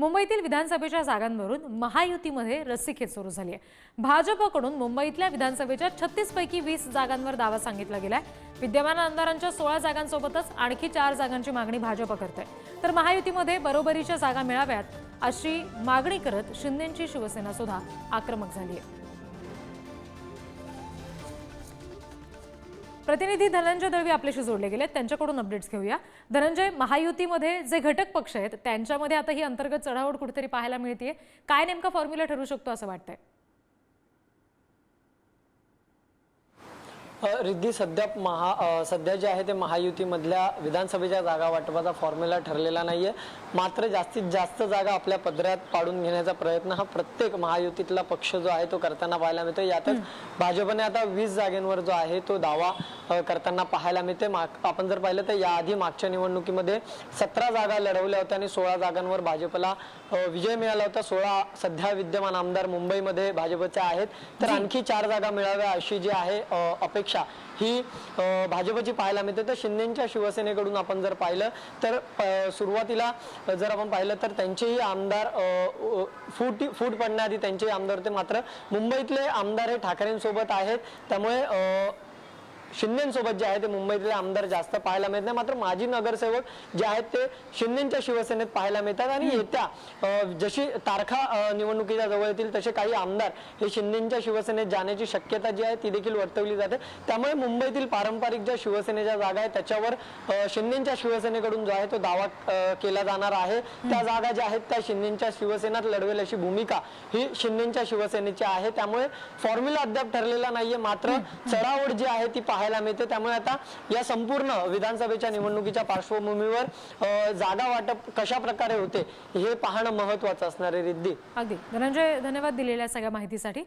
मुंबईतील विधानसभेच्या जागांवरून महायुतीमध्ये रस्सीखेच सुरू झाली आहे. भाजपकडून मुंबईतल्या विधानसभेच्या छत्तीस पैकी वीस जागांवर दावा सांगितला गेलाय. विद्यमान आमदारांच्या सोळा जागांसोबतच आणखी चार जागांची मागणी भाजप करते तर महायुतीमध्ये बरोबरीच्या जागा मिळाव्यात अशी मागणी करत शिंदेची शिवसेना सुद्धा आक्रमक झाली आहे. प्रतिनिधी धनंजय दळवी आपल्याशी जोडले गेले त्यांच्याकडून अपडेट्स घेऊया. धनंजय महायुतीमध्ये जे घटक पक्ष आहेत त्यांच्यामध्ये आता ही अंतर्गत चढावड कुठेतरी पाहायला मिळते काय नेमका फॉर्म्युला ठरू शकतो असं वाटतंय? रिद्धी सध्या महा सध्या जे आहे ते महायुतीमधल्या विधानसभेच्या जागा वाटपाचा फॉर्म्युला ठरलेला नाहीये. मात्र जास्तीत जास्त जागा आपल्या पदरात पाडून घेण्याचा प्रयत्न हा प्रत्येक महायुतीतला पक्ष जो आहे तो करताना पाहायला मिळतो यातच भाजपने आता वीस जागेंवर जो आहे तो दावा करताना पाहायला मिळते माग आपण जर पाहिलं तर याआधी मागच्या निवडणुकीमध्ये सतरा जागा लढवल्या होत्या आणि सोळा जागांवर भाजपला विजय मिळाला होता. सोळा सध्या विद्यमान आमदार मुंबईमध्ये भाजपचे आहेत. तर आणखी चार जागा मिळाव्या अशी जी आहे अ, अपेक्षा ही भाजपची पाहायला मिळते. तर शिंदेच्या शिवसेनेकडून आपण जर पाहिलं तर सुरुवातीला जर आपण पाहिलं तर त्यांचेही आमदार फूट फूट पडण्याआधी त्यांचेही आमदार होते. मात्र मुंबईतले आमदार हे ठाकरेंसोबत आहेत. त्यामुळे शिंदेसोबत जे आहे ते मुंबईतले आमदार जास्त पाहायला मिळत नाही. मात्र माजी नगरसेवक जे आहेत ते शिंदेच्या शिवसेनेत पाहायला मिळतात. आणि येत्या जशी तारखा निवडणुकीच्या जवळ येतील तसे काही आमदार हे शिंदेच्या शिवसेनेत जाण्याची शक्यता जी आहे ती देखील वर्तवली जाते. त्यामुळे मुंबईतील पारंपरिक ज्या शिवसेनेच्या जागा आहेत त्याच्यावर शिंदेच्या शिवसेनेकडून जो आहे तो दावा केला जाणार आहे. त्या जागा ज्या आहेत त्या शिंदेच्या शिवसेनेत लढवेल अशी भूमिका ही शिंदेच्या शिवसेनेची आहे. त्यामुळे फॉर्म्युला अद्याप ठरलेला नाहीये. मात्र चढाओढ जी आहे ती पाहायला मिळते. त्यामुळे आता या संपूर्ण विधानसभेच्या निवडणुकीच्या पार्श्वभूमीवर जागा वाटप कशा प्रकारे होते हे पाहणं महत्वाचं असणार आहे रिद्धी. अगदी. धनंजय धन्यवाद दिलेल्या सगळ्या माहितीसाठी.